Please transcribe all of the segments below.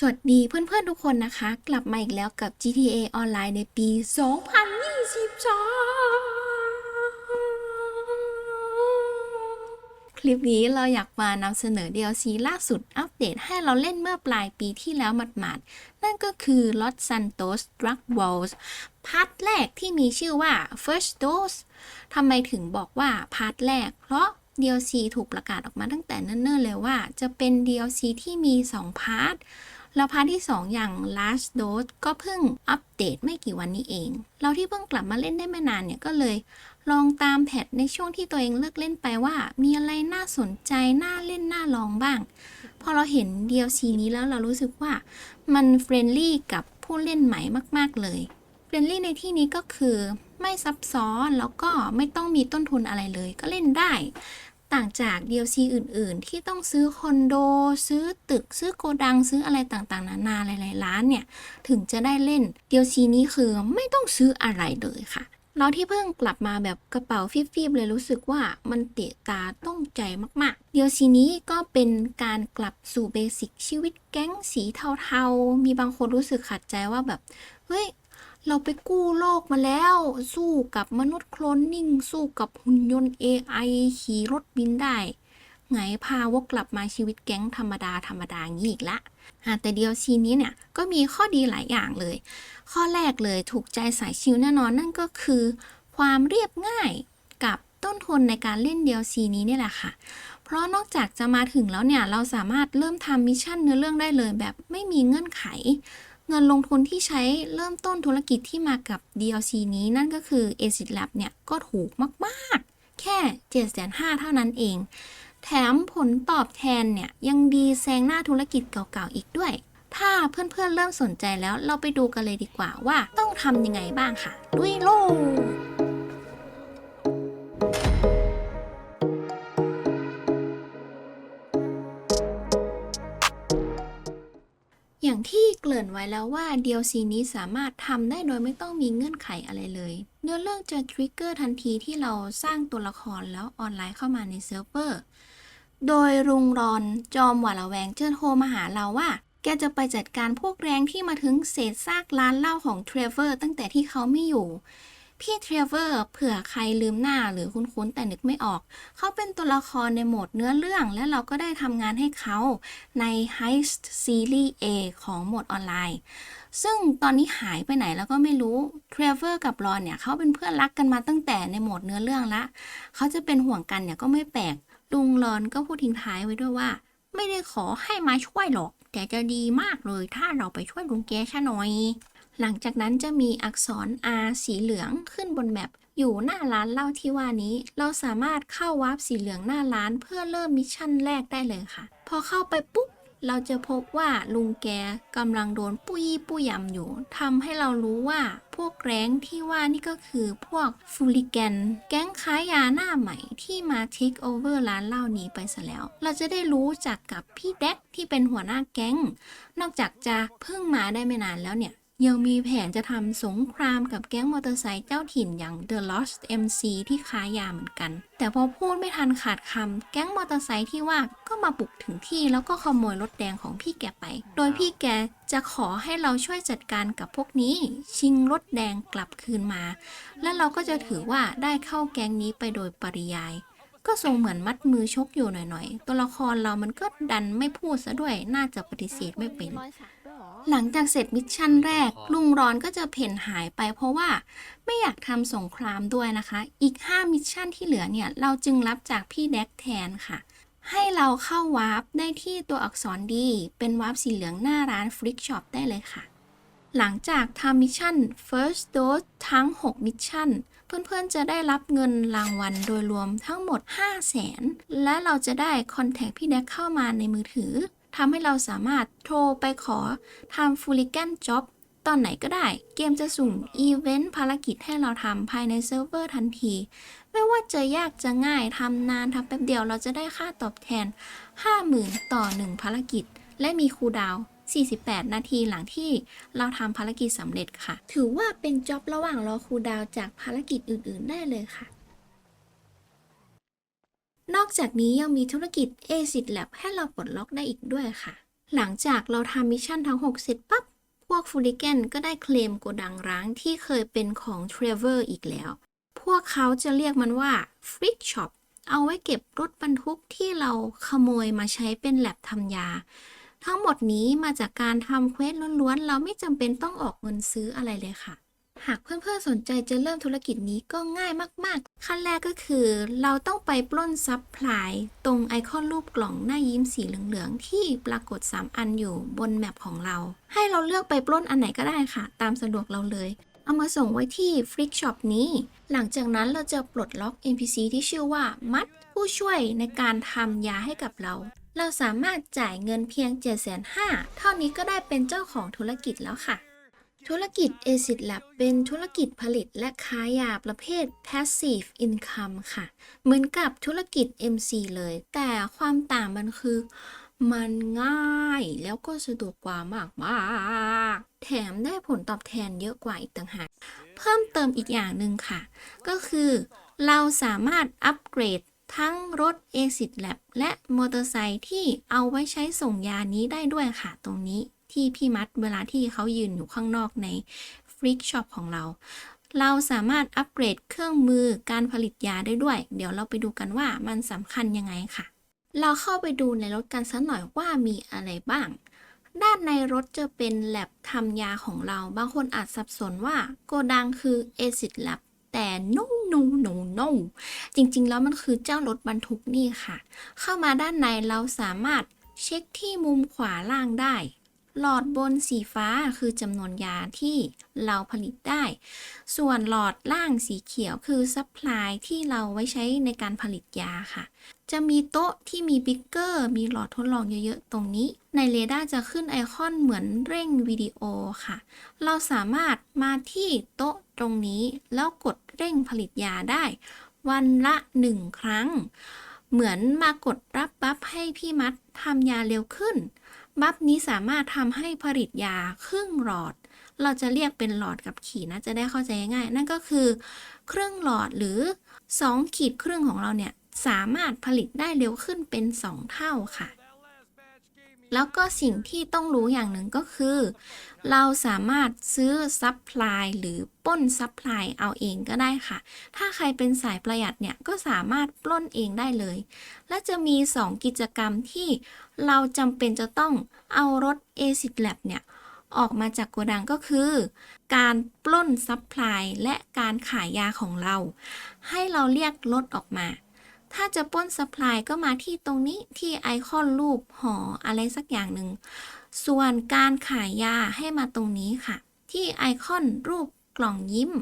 สวัสดีเพื่อนๆทุกคนนะคะ กลับมาอีกแล้วกับ GTA ออนไลน์ในปี 2022 คลิปนี้เราอยากมานำเสนอ DLC ล่าสุดอัปเดตให้เราเล่นเมื่อปลายปีที่แล้วหมาดๆ นั่นก็คือ Los Santos Drug Walls พาร์ทแรกที่มีชื่อว่า First Dose ทำไมถึงบอกว่าพาร์ทแรก เพราะ DLC ถูกประกาศออกมาตั้งแต่เนิ่นๆเลยว่า จะเป็น DLC ที่มี 2 พาร์ท แล้วพาร์ทที่ 2 อย่าง last dose ก็เพิ่งอัปเดตไม่กี่วันนี้เอง เราที่เพิ่งกลับมาเล่นได้ไม่นานเนี่ยก็เลย ลองตามแพทในช่วงที่ตัวเองเลิกเล่นไปว่า มีอะไรน่าสนใจ น่าเล่น น่าลองบ้าง พอเราเห็น DLC นี้แล้วเรารู้สึกว่ามันเฟรนลี่กับผู้เล่นใหม่มาก ๆ เลยเฟรนลี่ในที่นี้ก็คือไม่ซับซ้อนแล้วก็ไม่ต้องมีต้นทุนอะไรเลย ก็เล่นได้ ต่างจาก DLC อื่น ๆ ที่ต้องซื้อคอนโด ซื้อตึก ซื้อโกดัง ซื้ออะไรต่างๆ นานาหลายๆล้านเนี่ย ถึงจะได้เล่น DLC นี้คือไม่ต้องซื้ออะไรเลยค่ะ เราที่เพิ่งกลับมาแบบกระเป๋าฟิบๆเลยรู้สึกว่ามันเตะตาต้องใจมากๆ DLC นี้ก็เป็นการกลับสู่เบสิกชีวิตแก๊งสีเทาๆ มีบางคนรู้สึกขัดใจว่าแบบ เฮ้ย เราไปกู้โลกมาแล้ว สู้กับมนุษย์โคลนนิ่ง สู้กับหุ่นยนต์ AI ขี่รถบินได้ ไงพาวกกลับมาชีวิตแก๊งธรรมดาธรรมดางนี้อีกละอะแต่ DLC นี้เนี่ย ก็มีข้อดีหลายอย่างเลย ข้อแรกเลยถูกใจสายชิลแน่นอนนั่นก็คือ ความเรียบง่ายกับต้นทุนในการเล่น DLC นี้เนี่ยแหละค่ะ เพราะนอกจากจะมาถึงแล้วเนี่ย เราสามารถเริ่มทำมิชชั่นเนื้อเรื่องได้เลยแบบไม่มีเงื่อนไข เงินลงทุนที่ใช้เริ่มต้นธุรกิจที่มากับ DLC นี้นั่นก็คือ Acid Lab เนี่ย ก็ถูกมาก ๆ แค่ 7,500เท่านั้นเอง แถมผลตอบแทนเนี่ย ยังดีแซงหน้าธุรกิจเก่า ๆ อีกด้วย ถ้าเพื่อน ๆ เริ่มสนใจแล้วเราไปดูกันเลยดีกว่าว่าต้องทำยังไงบ้างค่ะ ด้วยโล อย่างที่เกริ่นไว้แล้วว่า DLC นี้สามารถทำได้โดยไม่ต้องมีเงื่อนไขอะไรเลย เนื้อเรื่องจะทริกเกอร์ทันทีที่เราสร้างตัวละครแล้วออนไลน์เข้ามาในเซิร์ฟเวอร์ โดยรุงรอนจอมหวาดระแวงเชิญโทรมาหาเราว่า แกจะไปจัดการพวกแรงที่มาถึงเศษซากร้านเหล้าของเทรเวอร์ตั้งแต่ที่เขาไม่อยู่ พี่เทรเวอร์เผื่อใครลืมหน้าหรือคุ้นๆแต่นึกไม่ออก เขาเป็นตัวละครในโหมดเนื้อเรื่อง และเราก็ได้ทำงานให้เขาใน Heist Series A ของโหมดออนไลน์ ซึ่งตอนนี้หายไปไหนแล้วก็ไม่รู้เทรเวอร์กับรอนเนี่ยเขาเป็นเพื่อนรักกันมาตั้งแต่ในโหมดเนื้อเรื่องละ เขาจะเป็นห่วงกันเนี่ยก็ไม่แปลกลุงรอนก็พูดทิ้งท้ายไว้ด้วยว่า ไม่ได้ขอให้มาช่วยหรอก แต่จะดีมากเลยถ้าเราไปช่วยลุงแกชะหน่อย หลังจากนั้นจะมีอักษร R สีเหลืองขึ้นบนแมปอยู่หน้าร้านเหล้าที่ว่านี้ เราสามารถเข้าวาร์ปสีเหลืองหน้าร้านเพื่อเริ่มมิชชั่นแรกได้เลยค่ะ พอเข้าไปปุ๊บเราจะพบว่าลุงแกกำลังโดนปุยปุยยำอยู่ทำให้เรารู้ว่าพวกแรงที่ว่านี่ก็คือพวกฟูลิแกน แก๊งค้ายาหน้าใหม่ที่มาเทคโอเวอร์ร้านเหล้านี้ไปซะแล้ว เราจะได้รู้จักกับพี่แดกที่เป็นหัวหน้าแก๊ง นอกจากจะเพิ่งมาได้ไม่นานแล้วเนี่ย ยังมีแผนจะทำสงครามกับแก๊งมอเตอร์ไซค์เจ้าถิ่นอย่าง The Lost MC ที่ค้ายาเหมือนกัน แต่พอพูดไม่ทันขาดคำแก๊งมอเตอร์ไซค์ที่ว่าก็มาบุกถึงที่แล้วก็ขโมยรถแดงของพี่แกไป โดยพี่แกจะขอให้เราช่วยจัดการกับพวกนี้ ชิงรถแดงกลับคืนมา และเราก็จะถือว่าได้เข้าแก๊งนี้ไปโดยปริยาย ก็ทรงเหมือนมัดมือชกอยู่หน่อยๆ ตัวละครเรามันก็ดันไม่พูดซะด้วย น่าจะปฏิเสธไม่เป็น หลังจากเสร็จมิชชั่นแรก ลุงรอนก็จะเพ่นหายไป เพราะว่าไม่อยากทำสงครามด้วยนะคะ อีก 5 มิชชั่นที่เหลือเนี่ย เราจึงรับจากพี่แดกแทนค่ะ ให้เราเข้าวาร์ปได้ที่ตัวอักษรดี เป็นวาร์ปสีเหลืองหน้าร้านฟลิกช็อปได้เลยค่ะ หลังจากทำมิชชั่น First Dose ทั้ง 6 มิชชั่น เพื่อนๆจะได้รับเงินรางวัลโดยรวมทั้งหมด 5 0 0แสนและเราจะได้คอนแทคพี่แดกเข้ามาในมือถือทำให้เราสามารถโทรไปขอทำฟูลิแกนจ็อบตอนไหนก็ได้ เกมจะสุ่มอีเวนต์ภารกิจให้เราทำภายในเซิร์ฟเวอร์ทันที ไม่ว่าจะยากจะง่ายทำนานทำแป๊บเดียวเราจะได้ค่าตอบแทน 50,000 ต่อ 1 ภารกิจ และมีคูดาว 48 นาทีหลังที่เราทำภารกิจสำเร็จค่ะ ถือว่าเป็นจ็อบระหว่างรอคูดาวจากภารกิจอื่น ๆ ได้เลยค่ะ นอกจากนี้ยังมีธุรกิจ ACID Lab ให้เราปลดล็อกได้อีกด้วยค่ะ หลังจากเราทำมิชชั่นทั้ง 6 เสร็จปั๊บ พวกฟูลิแกนก็ได้เคลมโกดังร้างที่เคยเป็นของเทรเวอร์อีกแล้ว พวกเขาจะเรียกมันว่าฟริกช็อปเอาไว้เก็บรถบรรทุกที่เราขโมยมาใช้เป็นแลบทำยา ทั้งหมดนี้มาจากการทำเควสล้วนๆ เราไม่จำเป็นต้องออกเงินซื้ออะไรเลยค่ะ หากเพื่อนๆสนใจจะเริ่มธุรกิจนี้ก็ง่ายมากๆ ขั้นแรกก็คือ เราต้องไปปล้นซับพลายตรงไอคอนรูปกล่องหน้ายิ้มสีเหลืองๆ ที่ปรากฏ 3 อันอยู่บนแมปของเรา ให้เราเลือกไปปล้นอันไหนก็ได้ค่ะ ตามสะดวกเราเลยเอามาส่งไว้ที่ฟลิกช็อปนี้ หลังจากนั้นเราจะปลดล็อก NPC ที่ชื่อว่ามัดผู้ช่วยในการทำยาให้กับเรา เราสามารถจ่ายเงินเพียง 7,500เท่านี้ก็ได้เป็นเจ้าของธุรกิจแล้วค่ะ ธุรกิจ ACID Lab เป็นธุรกิจผลิตและค้ายาประเภท Passive Income ค่ะ เหมือนกับธุรกิจ MC เลย แต่ความต่างมันคือ มันง่ายแล้วก็สะดวกกว่ามากมากแถมได้ผลตอบแทนเยอะกว่าอีกต่างหาก เพิ่มเติมอีกอย่างหนึ่งค่ะ ก็คือเราสามารถอัปเกรด ทั้งรถ ACID Lab และมอเตอร์ไซค์ที่เอาไว้ใช้ส่งยานี้ได้ด้วยค่ะตรงนี้ที่พี่มัดเวลาที่เขายืนอยู่ข้างนอกในฟริกช็อปของเรา เราสามารถอัปเกรดเครื่องมือการผลิตยาได้ด้วย เดี๋ยวเราไปดูกันว่ามันสำคัญยังไงค่ะ เราเข้าไปดูในรถกันสักหน่อยว่ามีอะไรบ้าง ด้านในรถจะเป็นแลบทำยาของเรา บางคนอาจสับสนว่าโกดังคือ ACID Lab แต่ no no no no จริงๆ แล้วมันคือเจ้ารถบรรทุกนี่ค่ะ เข้ามาด้านในเราสามารถเช็คที่มุมขวาล่างได้ หลอดบนสีฟ้าคือจำนวนยาที่เราผลิตได้ ส่วนหลอดล่างสีเขียวคือซัพพลายที่เราไว้ใช้ในการผลิตยาค่ะ จะมีโต๊ะที่มีบิ๊กเกอร์ มีหลอดทดลองเยอะๆ ตรงนี้ ในเรดาร์จะขึ้นไอคอนเหมือนเร่งวิดีโอค่ะ เราสามารถมาที่โต๊ะตรงนี้แล้วกดเร่งผลิตยาได้ วันละหนึ่งครั้ง เหมือนมากดรับบัฟให้พี่มัดทำยาเร็วขึ้น บัฟนี้สามารถทำให้ผลิตยาครึ่งหลอด เราจะเรียกเป็นหลอดกับขีดนะจะได้เข้าใจง่ายนั่นก็คือครึ่งหลอดหรือ 2 ขีดครึ่งของเราเนี่ยสามารถผลิตได้เร็วขึ้นเป็น 2 เท่าค่ะ แล้วก็สิ่งที่ต้องรู้อย่างหนึ่งก็คือ เราสามารถซื้อซัพพลายหรือปล้นซัพพลายเอาเองก็ได้ค่ะ ถ้าใครเป็นสายประหยัดเนี่ยก็สามารถปล้นเองได้เลย และจะมี 2 กิจกรรมที่เราจำเป็นจะต้องเอารถ ACID Lab เนี่ย ออกมาจากโกดังก็คือ การปล้นซัพพลายและการขายยาของเรา ให้เราเรียกรถออกมา ถ้าจะป้นซัพพลายก็มาที่ตรงนี้ที่ไอคอนรูปหออะไรสักอย่างหนึ่ง ส่วนการขายยาให้มาตรงนี้ค่ะ ที่ไอคอนรูปกล่องยิ้ม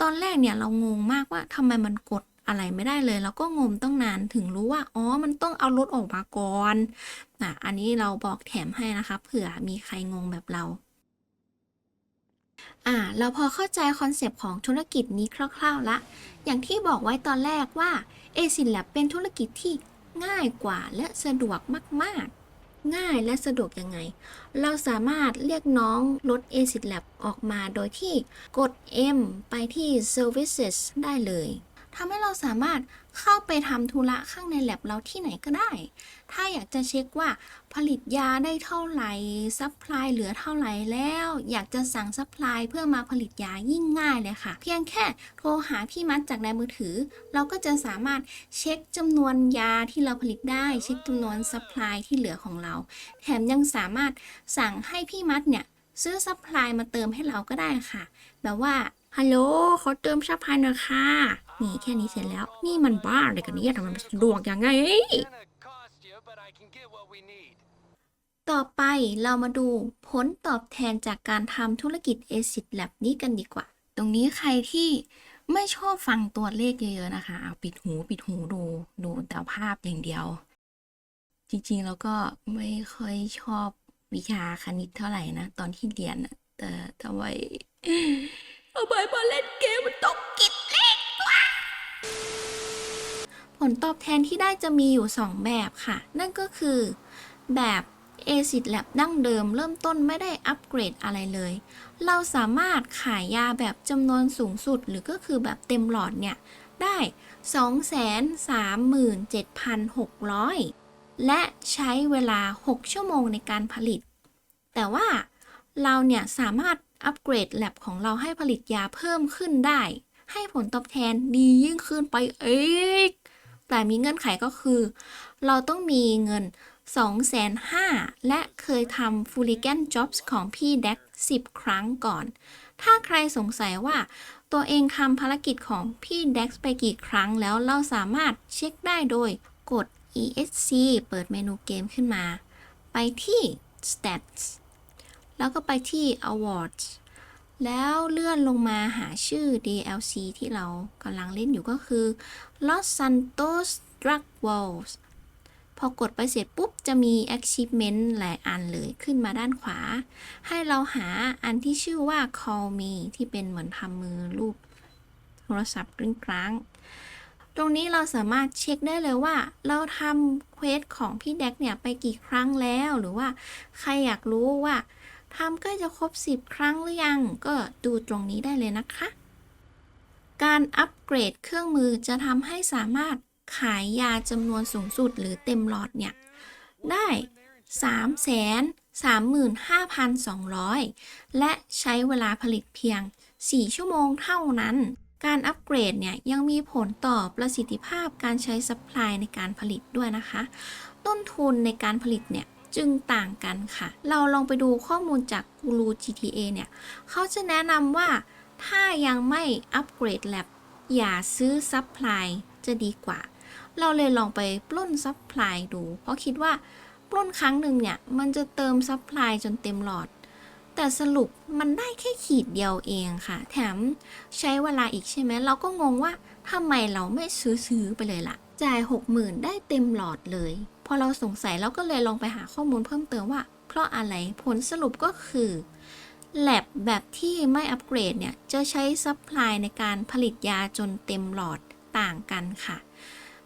ตอนแรกเนี่ยเรางงมากว่าทำไมมันกดอะไรไม่ได้เลย แล้วก็งมต้องนานถึงรู้ว่า อ๋อ มันต้องเอารถออกมาก่อนนะอันนี้เราบอกแถมให้นะคะ เผื่อมีใครงงแบบเรา อ่า เราพอเข้าใจคอนเซปต์ของธุรกิจนี้คร่าวๆละ อย่างที่บอกไว้ตอนแรกว่า เอซินแลบเป็นธุรกิจที่ง่ายกว่าและสะดวกมาก ๆ ง่ายและสะดวกยังไง เราสามารถเรียกน้องรถ a c i d Lab ออกมาโดยที่กด M ไปที่ Services ได้เลย ทำให้เราสามารถเข้าไปทำธุระข้างใน lab เราที่ไหนก็ได้ ถ้าอยากจะเช็คว่าผลิตยาได้เท่าไหร่ซัพพลายเหลือเท่าไหร่แล้ว อยากจะสั่งซัพพลายเพื่อมาผลิตยายิ่งง่ายเลยค่ะ เพียงแค่โทรหาพี่มัดจากในมือถือ เราก็จะสามารถเช็คจำนวนยาที่เราผลิตได้ เช็คจำนวนซัพพลายที่เหลือของเรา แถมยังสามารถสั่งให้พี่มัดเนี่ยซื้อซัพพลายมาเติมให้เราก็ได้ค่ะ แบบว่า ฮัลโหลขอเติมซัพพายหน่อยค่ะ นี่แค่นี้เสร็จแล้ว นี่มันบ้าอะไรกันเนี่ยทำไมมันสะดวกยังไง ต่อไปเรามาดูผลตอบแทนจากการทำธุรกิจ ACID Lab นี้กันดีกว่า ตรงนี้ใครที่ไม่ชอบฟังตัวเลขเยอะๆนะคะ เอาปิดหูปิดหูดูดูแต่ภาพอย่างเดียว จริงๆ แล้วก็ไม่ค่อยชอบวิชาคณิตเท่าไหร่นะ ตอนที่เรียนนะแต่ทำไม ทำไมมาเล่นเกมมันต้องกิดเลขวะผลตอบแทนที่ได้จะมีอยู่ 2 แบบค่ะ นั่นก็คือแบบ ACID Lab ดั้งเดิมเริ่มต้นไม่ได้อัปเกรดอะไรเลย เราสามารถขายยาแบบจำนวนสูงสุดหรือก็คือแบบเต็มหลอดเนี่ย ได้ 237,600 และใช้เวลา 6 ชั่วโมงในการผลิต แต่ว่าเราเนี่ยสามารถ อัปเกรดแลบของเราให้ผลิตยาเพิ่มขึ้นได้ ให้ผลตอบแทนดียิ่งขึ้นไปอีก แต่มีเงื่อนไขก็คือ เราต้องมีเงิน 2,500,000และเคยทำ f u l l i g a n Jobs ของพี่แดก10 ครั้งก่อน ถ้าใครสงสัยว่าตัวเองทำภารกิจของพี่แดกไปกี่ครั้งแล้วเราสามารถเช็คได้โดยกด ESC เปิดเมนูเกมขึ้นมา ไปที่ Stats แล้วก็ไปที่ Awards แล้วเลื่อนลงมาหาชื่อ DLC ที่เรากำลังเล่นอยู่ก็คือ Los Santos Drug Walls พอกดไปเสร็จปุ๊บ จะมี achievement หลายอันเลยขึ้นมาด้านขวา ให้เราหาอันที่ชื่อว่า call me ที่เป็นเหมือนทำมือรูปโทรศัพท์กริ้งกลาง ตรงนี้เราสามารถเช็คได้เลยว่า เราทำเควสของพี่แดกเนี่ย ไปกี่ครั้งแล้ว หรือว่าใครอยากรู้ว่า ทำใกล้จะครบ 10 ครั้งหรือยัง ก็ดูตรงนี้ได้เลยนะคะ การอัปเกรดเครื่องมือจะทำให้สามารถขายยาจำนวนสูงสุดหรือเต็มหลอดเนี่ย ได้335,200 และใช้เวลาผลิตเพียง 4 ชั่วโมงเท่านั้น การอัปเกรดเนี่ยยังมีผลต่อประสิทธิภาพการใช้ซัพพลายในการผลิตด้วยนะคะ ต้นทุนในการผลิตเนี่ย จึงต่างกันค่ะ เราลองไปดูข้อมูลจากกูรู GTA เนี่ย เขาจะแนะนำว่าถ้ายังไม่อัปเกรดแลบอย่าซื้อซัพพลายจะดีกว่า เราเลยลองไปปล้นซัพพลายดู เพราะคิดว่าปล้นครั้งหนึ่งเนี่ย มันจะเติมซัพพลายจนเต็มหลอด แต่สรุปมันได้แค่ขีดเดียวเองค่ะ แถมใช้เวลาอีกใช่ไหม เราก็งงว่าทำไมเราไม่ซื้อซื้อไปเลยล่ะ จ่าย 60,000 ได้เต็มหลอดเลย พอเราสงสัยเราก็เลยลองไปหาข้อมูลเพิ่มเติมว่า เพราะอะไรผลสรุปก็คือแลบแบบที่ไม่อัปเกรดเนี่ย จะใช้ซัพพลายในการผลิตยาจนเต็มหลอดต่างกันค่ะ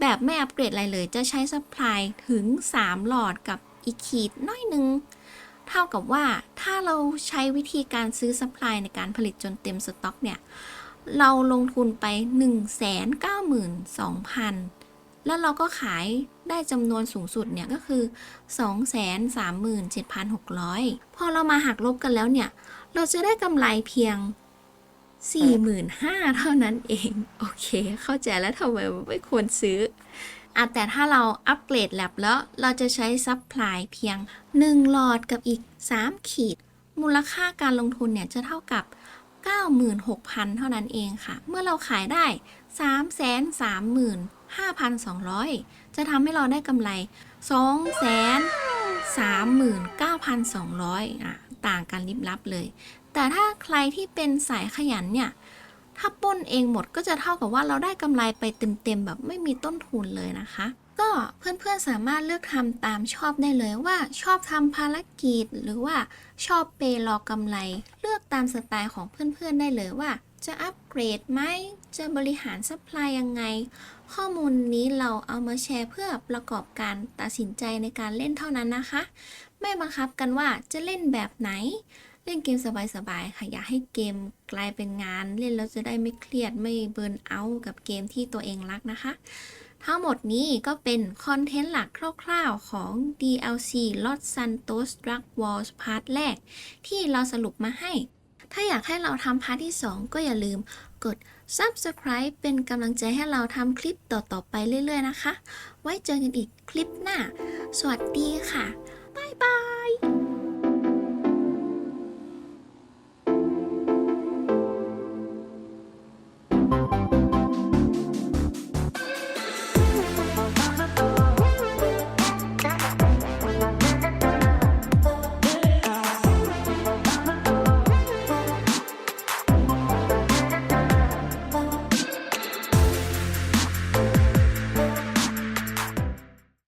แบบไม่อัปเกรดอะไรเลยจะใช้ซัพพลายถึง 3 หลอดกับอีกขีดน้อยนึง เท่ากับว่าถ้าเราใช้วิธีการซื้อซัพพลายในการผลิตจนเต็มสต็อกเนี่ย เราลงทุนไป 192,000 แล้วเราก็ขาย ได้จำนวนสูงสุดเนี่ยก็คือ 237,600 พอเรามาหักลบกันแล้วเนี่ย เราจะได้กำไรเพียง 45,000 เท่านั้นเอง โอเค เข้าใจแล้วทำไมไม่ควรซื้ออะแต่ถ้าเราอัปเกรดแลบแล้วเราจะใช้ซัพพลายเพียง 1 หลอดกับอีก 3 ขีด มูลค่าการลงทุนเนี่ยจะเท่ากับ 96,000 เท่านั้นเองค่ะ เมื่อเราขายได้ 335,200 จะทำให้เราได้กำไร 239,200อะต่างกันลิบลับเลย แต่ถ้าใครที่เป็นสายขยันเนี่ย ถ้าป้นเองหมดก็จะเท่ากับว่าเราได้กำไรไปเต็มๆแบบไม่มีต้นทุนเลยนะคะ ก็เพื่อนๆสามารถเลือกทำตามชอบได้เลยว่าชอบทำภารกิจ หรือว่าชอบเปรอกำไร เลือกตามสไตล์ของเพื่อนๆได้เลยว่า จะอัปเกรดไหม จะบริหารซัพพลายยังไง ข้อมูลนี้เราเอามาแชร์เพื่อประกอบการตัดสินใจในการเล่นเท่านั้นนะคะ ไม่บังคับกันว่าจะเล่นแบบไหน เล่นเกมสบายๆ ค่ะ อยากให้เกมกลายเป็นงาน เล่นแล้วจะได้ไม่เครียดไม่เบิร์นเอาท์กับเกมที่ตัวเองรักนะคะ ทั้งหมดนี้ก็เป็นคอนเทนต์หลักคร่าวๆของ DLC Los Santos Drug Wars พาร์ทแรก ที่เราสรุปมาให้ ถ้าอยากให้เราทำพาร์ทที่ 2 ก็อย่าลืมกด Subscribe เป็นกำลังใจให้เราทำคลิปต่อ ๆ ไปเรื่อย ๆ นะคะ ไว้เจอกันอีกคลิปหน้า สวัสดีค่ะ บ๊ายบาย